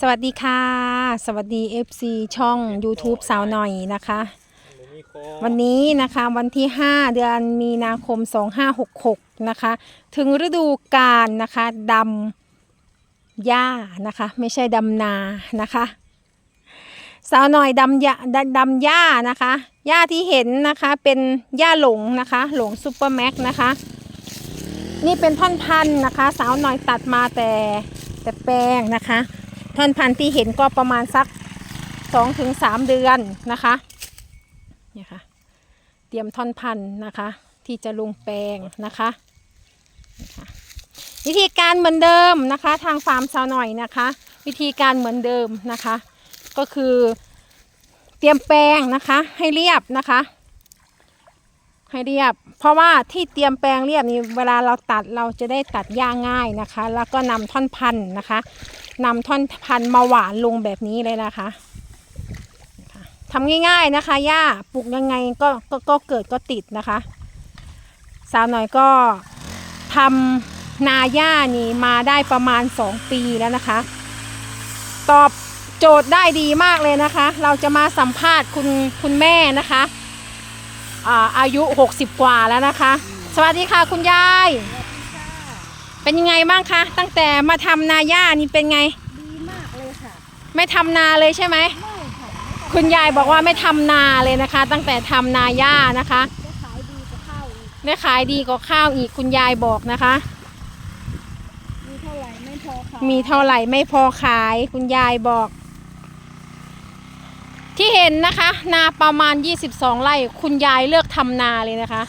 สวัสดีค่ะ สวัสดี FC ช่อง YouTube สาวหน่อยนะคะ วันนี้นะคะวันที่ 5 เดือนมีนาคม 2566 นะคะ ถึงฤดูกาลนะคะดำหญ้านะคะ ไม่ใช่ดำนานะคะ สาวหน่อยดำหญ้าดดำหญ้านะคะหญ้าที่เห็นนะคะเป็นหญ้าหลงนะคะ หลงซูเปอร์แม็กนะคะ นี่เป็นท่อนพันนะคะ สาวหน่อยตัดมาแต่แต่แปลงนะคะ ท่อนพันธุ์ที่เห็นก็ประมาณสักสองถึงสามเดือนนะคะเนี่ยค่ะ เตรียมท่อนพันธุ์นะคะ ที่จะลงแปลงนะคะนี่ค่ะวิธีการเหมือนเดิมนะคะ ทางฟาร์มสาวหน่อยนะคะ วิธีการเหมือนเดิมนะคะ ก็คือเตรียมแปลงนะคะให้เรียบนะคะ ให้เรียบ เพราะว่าที่เตรียมแปลงเรียบนี้เวลาเราตัดเราจะได้ตัดหญ้าง่ายนะคะ แล้วก็นำท่อนพันธุ์นะคะนำท่อนพันธุ์มาหวานลงแบบนี้เลยนะคะทำง่ายๆนะคะหญ้าปลูกยังไงก็ก็ก็เกิดก็ติดนะคะ สาวหน่อยก็ทำนาหญ้านี่มาได้ประมาณ 2 ปีแล้วนะคะ ตอบโจทย์ได้ดีมากเลยนะคะ เราจะมาสัมภาษณ์คุณคุณแม่นะคะ อ่าอายุ 60 กว่าแล้วนะคะ สวัสดีค่ะคุณยาย เป็นยังไงบ้างคะ ตั้งแต่มาทำนาหญ้านี่เป็นไง ดีมากเลยค่ะไม่ทำนาเลยใช่ไหม ไม่ค่ะคุณยายบอกว่าไม่ทำนาเลยนะคะ ตั้งแต่ทำนาหญ้านะคะ จะขายดีจะเข้าอีกได้ขายดีกว่าข้าวอีกคุณยายบอกนะคะ มีเท่าไหร่ไม่พอค่ะมีเท่าไหร่ไม่พอขายคุณยายบอก ที่เห็นนะคะ นาประมาณ 22 ไร่ คุณยายเลือกทำนาเลยนะคะ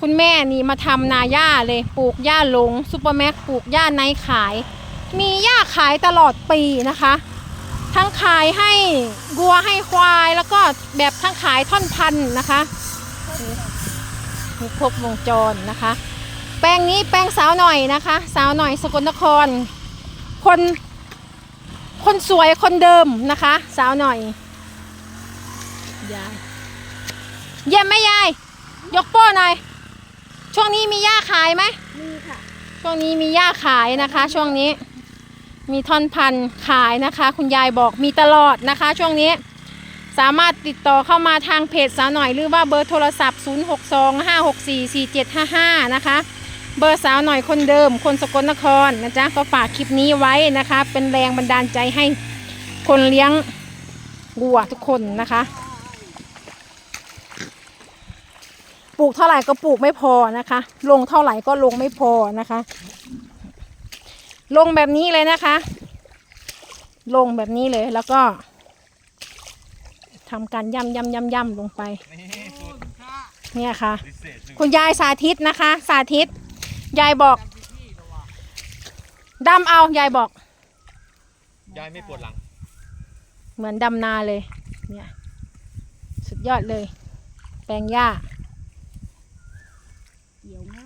คุณแม่นี่มาทำนาหญ้าเลยปลูกหญ้าหลงซูเปอร์แม็กปลูกหญ้าไนขาย มีหญ้าขายตลอดปีนะคะ ทั้งขายให้วัวให้ควายแล้วก็แบบทั้งขายท่อนพันนะคะมีครบวงจรนะคะ แปลงนี้แปลงสาวหน่อยนะคะ สาวหน่อยสกลนคร คน คนสวยคนเดิมนะคะ สาวหน่อย ยาย เยี่ยมไหมยาย ยกโป้หน่อย ช่วงนี้มีหญ้าขายไหม มีค่ะ ช่วงนี้มีหญ้าขายนะคะ ช่วงนี้ มีท่อนพันธุ์ขายนะคะ คุณยายบอกมีตลอดนะคะ ช่วงนี้ สามารถติดต่อเข้ามาทางเพจสาวหน่อยหรือว่าเบอร์โทรศัพท์ 0625644755 นะคะ เบอร์สาวหน่อยคนเดิม คนสกลนครนะจ๊ะ ก็ฝากคลิปนี้ไว้นะคะ เป็นแรงบันดาลใจให้คนเลี้ยงวัวทุกคนนะคะ ป ลูกเท่าไหร่ก็ปลูกไม่พอนะคะ ลงเท่าไหร่ก็ลงไม่พอนะคะ ลงแบบนี้เลยนะคะ ลงแบบนี้เลยแล้วก็ทำการย่ำย่ำย่ำย่ำลงไป เนี่ยค่ะ คุณยายสาธิตนะคะ สาธิต ยายบอกดำเอา ยายบอก ยายไม่ปวดหลัง เหมือนดำนาเลย เนี่ย สุดยอดเลย แปลงหญ้า Yeah.